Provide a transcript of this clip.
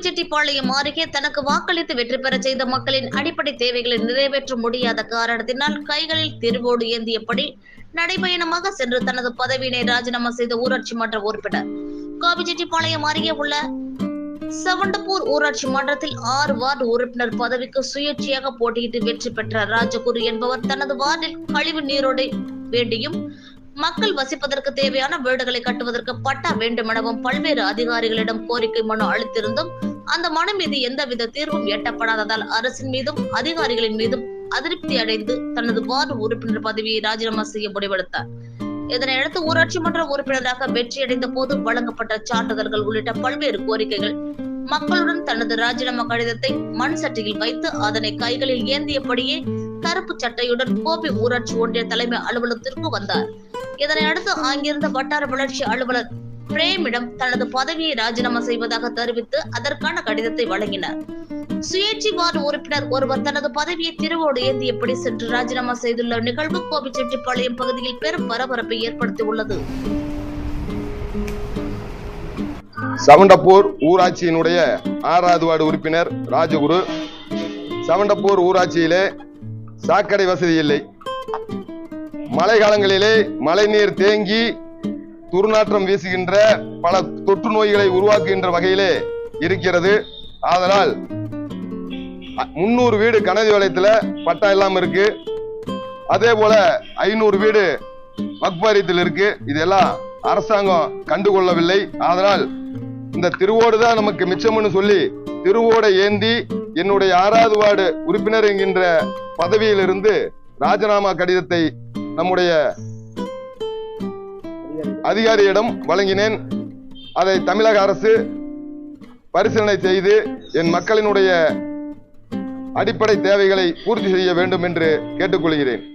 கோபிச்செட்டிப்பாளையம் அருகே தனக்கு வாக்களித்து வெற்றி பெற செய்த மக்களின் அடிப்படை தேவைகளை நிறைவேற்ற முடியாத காரணத்தினால் கைகளில் திருவோடு ஏந்தியபடி நடைபயணமாக சென்று தனது பதவியினை ராஜினாமா செய்த ஊராட்சி மன்ற உறுப்பினர். கோபிச்செட்டிப்பாளையம் அருகே உள்ள சவண்டப்பூர் ஊராட்சி மன்றத்தில் ஆறு வார்டு உறுப்பினர் பதவிக்கு சுயேட்சையாக போட்டியிட்டு வெற்றி பெற்ற ராஜகுரு என்பவர் தனது வார்டில் கழிவு நீரோடை வேண்டியும் மக்கள் வசிப்பதற்கு தேவையான வீடுகளை கட்டுவதற்கு பட்டா வேண்டுமெனவும் பல்வேறு அதிகாரிகளிடம் கோரிக்கை மனு அளித்திருந்தும் அந்த மனு மீது எந்தவித தீர்வும் எட்டப்படாததால் அரசின் மீதும் அதிகாரிகளின் மீதும் அதிருப்தி அடைந்து தனது வார்டு உறுப்பினர் பதவியை ராஜினாமா செய்ய முடிவெடுத்தார். இதனையடுத்து ஊராட்சி மன்ற உறுப்பினராக வெற்றியடைந்த போது வழங்கப்பட்ட சான்றிதழ்கள் உள்ளிட்ட பல்வேறு கோரிக்கைகள் மக்களுடன் தனது ராஜினாமா கடிதத்தை மண் சட்டியில் வைத்து அதனை கைகளில் ஏந்தியபடியே கருப்பு சட்டையுடன் கோபி ஊராட்சி ஒன்றிய தலைமை அலுவலகத்திற்கு வந்தார். இதனை அடுத்து அங்கிருந்த வட்டார வளர்ச்சி அலுவலர் பிரேமிடம் தனது பதவியை ராஜினாமா செய்வதாக தெரிவித்து அதற்கான கடிதத்தை வழங்கினார். சுயேட்சை வார்டு உறுப்பினர் ஒருவர் தனது பதவியை திருவோடு ஏந்தியபடி சென்று ராஜினாமா செய்துள்ள நிகழ்வு கோபிச்செட்டிப்பாளையம் பகுதியில் பெரும் பரபரப்பை ஏற்படுத்தியுள்ளது. சவண்டப்பூர் ஊராட்சியினுடைய ஆறாவது வார்டு உறுப்பினர் ராஜகுரு. சவண்டப்பூர் ஊராட்சியிலே சாக்கடை வசதி இல்லை. மழை காலங்களிலே மழைநீர் தேங்கி துர்நாற்றம் வீசுகின்ற பல தொற்று நோய்களை உருவாக்குகின்ற வகையிலே இருக்கிறது. ஆதலால் முன்னூறு வீடு கனதி வலயத்துல பட்டா இல்லாம இருக்கு. அதே போல ஐநூறு வீடு மக்பாரியத்தில் இருக்கு. இதெல்லாம் அரசாங்கம் கண்டுகொள்ளவில்லை. அதனால் இந்த திருவோடு தான் நமக்கு மிச்சம்னு சொல்லி திருவோடை ஏந்தி என்னுடைய ஆறாவது வார்டு உறுப்பினர் என்கின்ற பதவியிலிருந்து ராஜினாமா கடிதத்தை நம்முடைய அதிகாரியிடம் வழங்கினேன். அதை தமிழக அரசு பரிசீலனை செய்து என் மக்களினுடைய அடிப்படை தேவைகளை பூர்த்தி செய்ய வேண்டும் என்று கேட்டுக்கொள்கிறேன்.